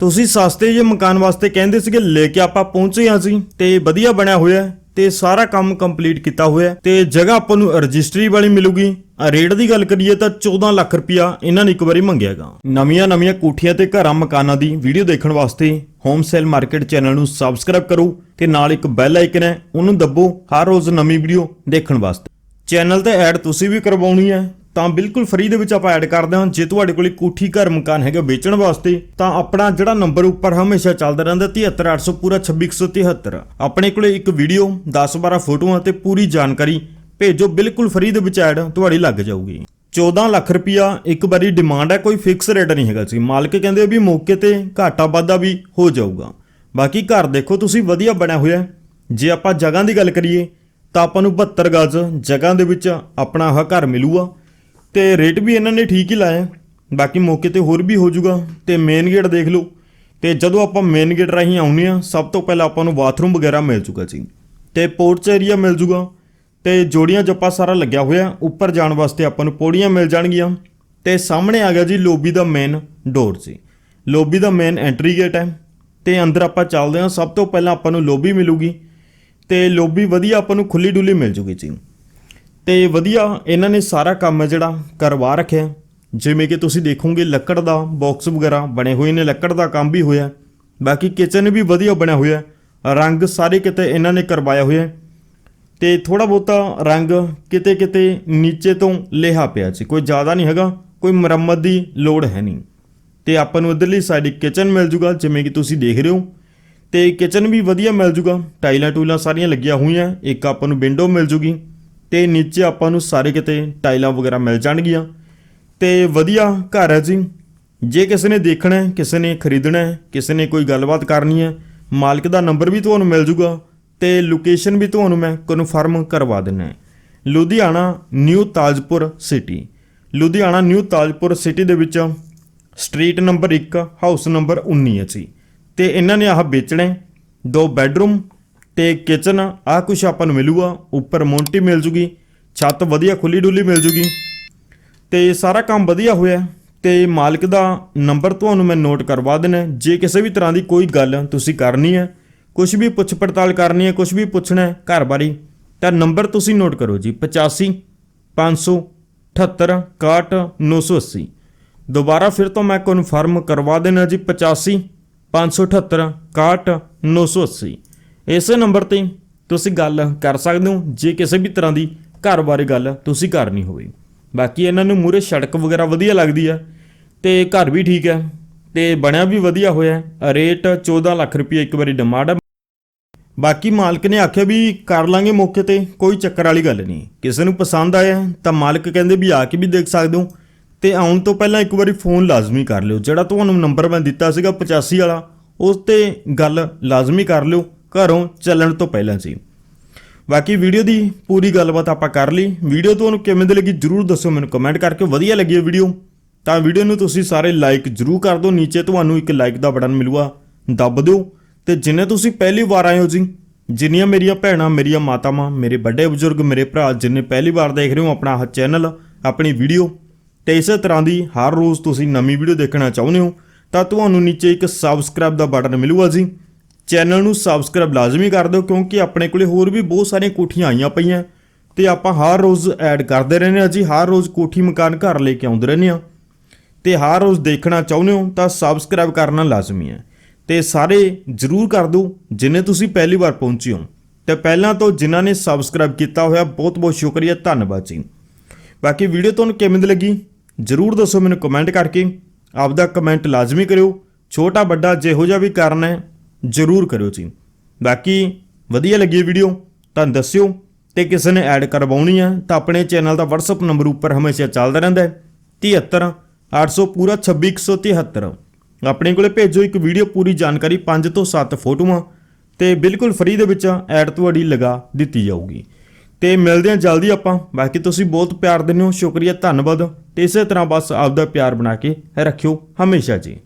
ਤੁਸੀਂ ਸਸਤੇ ਜਿਹੇ ਮਕਾਨ ਵਾਸਤੇ ਕਹਿੰਦੇ ਸੀਗੇ, ਲੈ ਕੇ ਆਪਾਂ ਪਹੁੰਚੇ ਹਾਂ ਜੀ ਤੇ ਵਧੀਆ ਬਣਿਆ ਹੋਇਆ ਹੈ, ਤੇ ਸਾਰਾ ਕੰਮ ਕੰਪਲੀਟ ਕੀਤਾ ਹੋਇਆ ਹੈ, ਤੇ ਜਗ੍ਹਾ ਆਪਾਂ ਨੂੰ ਰਜਿਸਟਰੀ ਵਾਲੀ ਮਿਲੂਗੀ। ਰੇਟ ਦੀ ਗੱਲ ਕਰੀਏ ਤਾਂ 14 ਲੱਖ ਰੁਪਇਆ ਇਹਨਾਂ ਨੇ ਇੱਕ ਵਾਰੀ ਮੰਗਿਆਗਾ ਨਵੀਆਂ ਨਵੀਆਂ ਕੋਠੀਆਂ ਤੇ ਘਰਾਂ ਮਕਾਨਾਂ ਦੀ ਵੀਡੀਓ ਦੇਖਣ ਵਾਸਤੇ ਹੋਮ ਸੇਲ ਮਾਰਕੀਟ ਚੈਨਲ ਨੂੰ ਸਬਸਕ੍ਰਾਈਬ ਕਰੋ, ਤੇ ਨਾਲ ਇੱਕ ਬੈਲ ਆਈਕਨ ਹੈ, ਉਹਨੂੰ ਦੱਬੋ ਹਰ ਰੋਜ਼ ਨਵੀਂ ਵੀਡੀਓ ਦੇਖਣ ਵਾਸਤੇ। ਚੈਨਲ ਤੇ ਐਡ ਤੁਸੀਂ ਵੀ ਕਰਵਾਉਣੀ ਹੈ ਤਾਂ ਬਿਲਕੁਲ ਫ੍ਰੀ ਦੇ ਵਿੱਚ ਆਪਾਂ ਐਡ ਕਰਦੇ ਹਾਂ। ਜੇ ਤੁਹਾਡੇ ਕੋਲ ਕੋਠੀ ਘਰ ਮਕਾਨ ਹੈਗਾ ਵੇਚਣ ਵਾਸਤੇ, ਤਾਂ ਆਪਣਾ ਜਿਹੜਾ ਨੰਬਰ ਉੱਪਰ ਹਮੇਸ਼ਾ ਚੱਲਦਾ ਰਹਿੰਦਾ 73800 ਪੂਰਾ 2673 ਆਪਣੇ ਕੋਲੇ ਇੱਕ ਵੀਡੀਓ 10-12 ਫੋਟੋਆਂ ਤੇ ਪੂਰੀ ਜਾਣਕਾਰੀ ਭੇਜੋ। ਬਿਲਕੁਲ ਫ੍ਰੀ ਦੇ ਵਿੱਚ ਐਡ ਤੁਹਾਡੀ ਲੱਗ ਜਾਊਗੀ। 14 ਲੱਖ ਰੁਪਿਆ ਇੱਕ ਵਾਰੀ ਡਿਮਾਂਡ ਹੈ, ਕੋਈ ਫਿਕਸ ਰੇਟ ਨਹੀਂ ਹੈਗਾ ਸੀ। ਮਾਲਕ ਕਹਿੰਦੇ ਵੀ ਮੌਕੇ ਤੇ ਘਾਟਾ ਵਾਧਾ ਵੀ ਹੋ ਜਾਊਗਾ। ਬਾਕੀ ਘਰ ਦੇਖੋ, ਤੁਸੀਂ ਵਧੀਆ ਬਣਿਆ ਹੋਇਆ ਜੇ ਆਪਾਂ ਜਗ੍ਹਾ ਦੀ ਗੱਲ ਕਰੀਏ, ਤਾਂ ਆਪਾਂ ਨੂੰ 72 ਗਜ਼ ਜਗ੍ਹਾ ਦੇ ਵਿੱਚ ਆਪਣਾ ਆਹ ਘਰ ਮਿਲੂਗਾ। ਤੇ ਰੇਟ ਵੀ ਇਹਨਾਂ ਨੇ ਠੀਕ ਹੀ ਲਾਇਆ ਬਾਕੀ ਮੌਕੇ ਤੇ ਹੋਰ ਵੀ ਹੋ ਜਾਊਗਾ। ਤੇ ਮੇਨ ਗੇਟ ਦੇਖ ਲਓ। ਤੇ ਜਦੋਂ ਆਪਾਂ ਮੇਨ ਗੇਟ ਰਾਹੀਂ ਆਉਂਦੇ ਆ ਸਭ ਤੋਂ ਪਹਿਲਾਂ ਆਪਾਂ ਨੂੰ ਬਾਥਰੂਮ ਵਗੈਰਾ ਮਿਲ ਜੂਗਾ ਜੀ। ਤੇ ਪੋਰਚ ਏਰੀਆ ਮਿਲ ਜੂਗਾ ਤੇ ਜੋੜੀਆਂ ਜੱਪਾ ਸਾਰਾ ਲੱਗਿਆ ਹੋਇਆ ਉੱਪਰ ਜਾਣ ਵਾਸਤੇ ਆਪਾਂ ਨੂੰ ਪੌੜੀਆਂ ਮਿਲ ਜਾਣਗੀਆਂ। ਤੇ ਸਾਹਮਣੇ ਆ ਗਿਆ ਜੀ ਲੋਬੀ ਦਾ ਮੇਨ ਡੋਰ ਜੀ। ਲੋਬੀ ਦਾ ਮੇਨ ਐਂਟਰੀ ਗੇਟ ਹੈ। ਤੇ ਅੰਦਰ ਆਪਾਂ ਚੱਲਦੇ ਹਾਂ। ਸਭ ਤੋਂ ਪਹਿਲਾਂ ਆਪਾਂ ਨੂੰ ਲੋਬੀ ਮਿਲੂਗੀ। ਤੇ ਲੋਬੀ ਵਧੀਆ ਆਪਾਂ ਨੂੰ ਖੁੱਲੀ ਡੁੱਲੀ ਮਿਲ ਜੂਗੀ ਜੀ। ਤੇ ਵਧੀਆ, ਇਹਨਾਂ ਨੇ ਸਾਰਾ ਕੰਮ ਹੈ ਜਿਹੜਾ ਕਰਵਾ ਰੱਖਿਆ। ਜਿਵੇਂ ਕਿ ਤੁਸੀਂ ਦੇਖੋਗੇ, ਲੱਕੜ ਦਾ ਬਾਕਸ ਵਗੈਰਾ ਬਣੇ ਹੋਏ ਨੇ, ਲੱਕੜ ਦਾ ਕੰਮ ਵੀ ਹੋਇਆ। ਬਾਕੀ ਕਿਚਨ ਵੀ ਵਧੀਆ ਬਣਿਆ ਹੋਇਆ। ਰੰਗ ਸਾਰੇ ਕਿਤੇ ਇਹਨਾਂ ਨੇ ਕਰਵਾਇਆ ਹੋਇਆ। ਹੈ। ਤੇ ਥੋੜਾ ਬਹੁਤਾ ਰੰਗ ਕਿਤੇ ਕਿਤੇ ਨੀਚੇ ਤੋਂ ਲਿਹਾ ਪਿਆ ਸੀ। ਕੋਈ ਜ਼ਿਆਦਾ ਨਹੀਂ ਹੈਗਾ, ਕੋਈ ਮੁਰੰਮਤ ਦੀ ਲੋੜ ਹੈ ਨਹੀਂ। ਤੇ ਆਪਾਂ ਨੂੰ ਇਧਰਲੀ ਸਾਈਡ ਇੱਕ ਕਿਚਨ ਮਿਲ ਜੂਗਾ, ਜਿਵੇਂ ਕਿ ਤੁਸੀਂ ਦੇਖ ਰਹੇ ਹੋ। ਤੇ ਕਿਚਨ ਵੀ ਵਧੀਆ ਮਿਲ ਜੂਗਾ। ਟਾਈਲਾਂ ਟੂਲਾਂ ਸਾਰੀਆਂ ਲੱਗੀਆਂ ਹੋਈਆਂ, ਇੱਕ ਆਪਾਂ ਨੂੰ ਵਿੰਡੋ ਮਿਲ ਜੂਗੀ। ਤੇ ਨੀਚੇ ਆਪਾਂ ਨੂੰ ਸਾਰੇ ਕਿਤੇ ਟਾਈਲਾਂ ਵਗੈਰਾ ਮਿਲ ਜਾਣਗੀਆਂ। ਤੇ ਵਧੀਆ ਘਰ ਹੈ ਜੀ। ਜੇ ਕਿਸੇ ਨੇ ਦੇਖਣਾ ਹੈ, ਕਿਸੇ ਨੇ ਖਰੀਦਣਾ ਹੈ, ਕਿਸੇ ਨੇ ਕੋਈ ਗੱਲਬਾਤ ਕਰਨੀ ਹੈ, ਮਾਲਕ ਦਾ ਨੰਬਰ ਵੀ ਤੁਹਾਨੂੰ ਮਿਲ ਜੂਗਾ ਤੇ ਲੋਕੇਸ਼ਨ ਵੀ ਤੁਹਾਨੂੰ ਮੈਂ ਕਨਫਰਮ ਕਰਵਾ ਦਿੰਨਾ Ludhiana new Tajpur city. Ludhiana new Tajpur city ਦੇ ਵਿੱਚ ਸਟਰੀਟ ਨੰਬਰ 1 ਹਾਊਸ ਨੰਬਰ 19 ਹੈ ਜੀ। ਤੇ ਇਹਨਾਂ ਨੇ ਆਹ ਵੇਚਣਾ ਦੋ ਬੈੱਡਰੂਮ ਤੇ ਕਿਚਨ ਆਹ ਕੁਛ ਆਪਾਂ ਨੂੰ ਮਿਲੂਗਾ। ਉੱਪਰ ਮੋਂਟੀ ਮਿਲ ਜੂਗੀ, ਛੱਤ ਵਧੀਆ ਖੁੱਲੀ ਡੁੱਲੀ ਮਿਲ ਜੂਗੀ। ਤੇ ਸਾਰਾ ਕੰਮ ਵਧੀਆ ਹੋਇਆ ਤੇ ਮਾਲਕ ਦਾ ਨੰਬਰ ਤੁਹਾਨੂੰ ਮੈਂ ਨੋਟ ਕਰਵਾ ਦੇਣਾ ਜੇ ਕਿਸੇ ਵੀ ਤਰ੍ਹਾਂ ਦੀ ਕੋਈ ਗੱਲ ਤੁਸੀਂ ਕਰਨੀ ਹੈ ਕੁਝ ਵੀ ਪੁੱਛ ਪੜਤਾਲ ਕਰਨੀ ਹੈ ਕੁਝ ਵੀ ਪੁੱਛਣਾ ਹੈ ਘਰ ਬਾਰੇ, ਤਾਂ ਨੰਬਰ ਤੁਸੀਂ ਨੋਟ ਕਰੋ ਜੀ 85 578 61 980 ਦੁਬਾਰਾ ਫਿਰ ਤੋਂ ਮੈਂ ਕਨਫਰਮ ਕਰਵਾ ਦੇਣਾ ਜੀ 85 578 61 980 ਇਸੇ ਨੰਬਰ ਤੇ ਤੁਸੀਂ ਗੱਲ ਕਰ ਸਕਦੇ ਹੋ, ਜੇ ਕਿਸੇ ਵੀ ਤਰ੍ਹਾਂ ਦੀ ਘਰ ਬਾਰੇ ਗੱਲ ਤੁਸੀਂ ਕਰਨੀ ਹੋਵੇ। ਬਾਕੀ ਇਹਨਾਂ ਨੂੰ ਮੂਰੇ ਸੜਕ ਵਗੈਰਾ ਵਧੀਆ ਲੱਗਦੀ ਆ ਤੇ ਘਰ ਵੀ ਠੀਕ ਹੈ ਤੇ ਬਣਿਆ ਵੀ ਵਧੀਆ ਹੋਇਆ। ਰੇਟ 14 ਲੱਖ ਰੁਪਏ ਇੱਕ ਵਾਰੀ ਡਿਮਾਂਡ ਹੈ ਬਾਕੀ ਮਾਲਕ ਨੇ ਆਖਿਆ ਵੀ ਕਰ ਲਾਂਗੇ ਮੌਕੇ ਤੇ, ਕੋਈ ਚੱਕਰ ਵਾਲੀ ਗੱਲ ਨਹੀਂ। ਕਿਸੇ ਨੂੰ ਪਸੰਦ ਆਇਆ ਤਾਂ ਮਾਲਕ ਕਹਿੰਦੇ ਵੀ ਆ ਕੇ ਵੀ ਦੇਖ ਸਕਦੇ ਹੋ ਤੇ ਆਉਣ ਤੋਂ ਪਹਿਲਾਂ ਇੱਕ ਵਾਰੀ ਫੋਨ ਲਾਜ਼ਮੀ ਕਰ ਲਿਓ। ਜਿਹੜਾ ਤੁਹਾਨੂੰ ਨੰਬਰ ਮੈਂ ਦਿੱਤਾ ਸੀਗਾ 85 ਵਾਲਾ, ਉਸ ਤੇ ਗੱਲ ਲਾਜ਼ਮੀ ਕਰ ਲਿਓ। ਘਰੋਂ ਚੱਲਣ ਤੋਂ ਪਹਿਲਾਂ ਸੀ। ਬਾਕੀ ਵੀਡੀਓ ਦੀ ਪੂਰੀ ਗੱਲਬਾਤ ਆਪਾਂ ਕਰ ਲਈ। ਵੀਡੀਓ ਤੁਹਾਨੂੰ ਕਿਵੇਂ ਦੀ ਲੱਗੀ ਜਰੂਰ ਦੱਸੋ ਮੈਨੂੰ ਕਮੈਂਟ ਕਰਕੇ। ਵਧੀਆ ਲੱਗੀ ਹੈ ਵੀਡੀਓ, ਤਾਂ ਵੀਡੀਓ ਨੂੰ ਤੁਸੀਂ ਸਾਰੇ ਲਾਈਕ ਜਰੂਰ ਕਰ ਦਿਓ। ਨੀਚੇ ਤੁਹਾਨੂੰ ਇੱਕ ਲਾਈਕ ਦਾ ਬਟਨ ਮਿਲੂਗਾ, ਦੱਬ ਦਿਓ। ਤੇ ਜਿੰਨੇ ਤੁਸੀਂ ਪਹਿਲੀ ਵਾਰ ਆਏ ਹੋ ਜੀ, ਜਿੰਨੀਆਂ ਮੇਰੀਆਂ ਭੈਣਾਂ, ਮੇਰੀਆਂ ਮਾਤਾਵਾਂ, ਮੇਰੇ ਵੱਡੇ ਬਜ਼ੁਰਗ, ਮੇਰੇ ਭਰਾ, ਜਿੰਨੇ ਪਹਿਲੀ ਵਾਰ ਦੇਖ ਰਹੇ ਹੋ ਆਪਣਾ ਆਹ ਚੈਨਲ ਆਪਣੀ ਵੀਡੀਓ, ਤੇ ਇਸੇ ਤਰ੍ਹਾਂ ਦੀ ਹਰ ਰੋਜ਼ ਤੁਸੀਂ ਨਵੀਂ ਵੀਡੀਓ ਦੇਖਣਾ ਚਾਹੁੰਦੇ ਹੋ, ਤਾਂ ਤੁਹਾਨੂੰ ਨੀਚੇ ਇੱਕ ਸਬਸਕ੍ਰਾਈਬ ਦਾ ਬਟਨ ਮਿਲੂਗਾ ਜੀ। ਚੈਨਲ ਨੂੰ ਸਬਸਕ੍ਰਾਈਬ ਲਾਜ਼ਮੀ ਕਰ ਦਿਓ, ਕਿਉਂਕਿ ਆਪਣੇ ਕੋਲੇ ਹੋਰ ਵੀ ਬਹੁਤ ਸਾਰੀਆਂ ਕੋਠੀਆਂ ਆਈਆਂ ਪਈਆਂ। ਤੇ ਆਪਾਂ ਹਰ ਰੋਜ਼ ਐਡ ਕਰਦੇ ਰਹਿੰਦੇ ਹਾਂ ਜੀ, ਹਰ ਰੋਜ਼ ਕੋਠੀ ਮਕਾਨ ਘਰ ਲੈ ਕੇ ਆਉਂਦੇ ਰਹਿੰਦੇ ਹਾਂ। ਤੇ ਹਰ ਰੋਜ਼ ਦੇਖਣਾ ਚਾਹੁੰਦੇ ਹੋ ਤਾਂ ਸਬਸਕ੍ਰਾਈਬ ਕਰਨਾ ਲਾਜ਼ਮੀ ਹੈ। ਤੇ ਸਾਰੇ ਜਰੂਰ ਕਰ ਦਿਓ, ਜਿਨੇ ਤੁਸੀਂ ਪਹਿਲੀ ਵਾਰ ਪਹੁੰਚੇ ਹੋ। ਤੇ ਪਹਿਲਾਂ ਤੋਂ ਜਿਨ੍ਹਾਂ ਨੇ ਸਬਸਕ੍ਰਾਈਬ ਕੀਤਾ ਹੋਇਆ ਬਹੁਤ ਬਹੁਤ ਸ਼ੁਕਰੀਆ, ਧੰਨਵਾਦ ਜੀ। ਬਾਕੀ ਵੀਡੀਓ ਤੁਹਾਨੂੰ ਕਿਵੇਂ ਦੀ ਲੱਗੀ? ਜਰੂਰ ਦੱਸੋ ਮੈਨੂੰ ਕਮੈਂਟ ਕਰਕੇ। ਆਪਦਾ ਕਮੈਂਟ ਲਾਜ਼ਮੀ ਕਰਿਓ। ਛੋਟਾ ਵੱਡਾ ਜਿਹੋ ਜਿਹਾ ਵੀ ਕਾਰਨ ਹੈ ਜਰੂਰ ਕਰਿਓ ਜੀ। ਬਾਕੀ ਵਧੀਆ ਲੱਗੀ ਵੀਡੀਓ ਤਾਂ ਦੱਸਿਓ ਤੇ ਕਿਸੇ ਨੇ ਐਡ ਕਰਵਾਉਣੀ ਹੈ ਤਾਂ ਆਪਣੇ ਚੈਨਲ ਦਾ WhatsApp ਨੰਬਰ ਉੱਪਰ ਹਮੇਸ਼ਾ ਚੱਲਦਾ ਰਹਿੰਦਾ ਹੈ। 73 800 ਪੂਰਾ 26173 ਆਪਣੇ ਕੋਲੇ ਭੇਜੋ ਇੱਕ ਵੀਡੀਓ ਪੂਰੀ ਜਾਣਕਾਰੀ 5 ਤੋਂ 7 ਫੋਟੋਆਂ ਤੇ ਬਿਲਕੁਲ ਫ੍ਰੀ ਦੇ ਵਿੱਚ ਐਡ ਤੁਹਾਡੀ ਲਗਾ ਦਿੱਤੀ ਜਾਊਗੀ। ਤੇ ਮਿਲਦੇ ਹਾਂ ਜਲਦੀ ਆਪਾਂ। ਬਾਕੀ ਤੁਸੀਂ ਬਹੁਤ ਪਿਆਰ ਦਿੰਦੇ ਹੋ। ਸ਼ੁਕਰੀਆ, ਧੰਨਵਾਦ। ਤੇ ਇਸੇ ਤਰ੍ਹਾਂ ਬਸ ਆਪਦਾ ਪਿਆਰ ਬਣਾ ਕੇ ਰੱਖਿਓ। ਹਮੇਸ਼ਾ ਜੀ।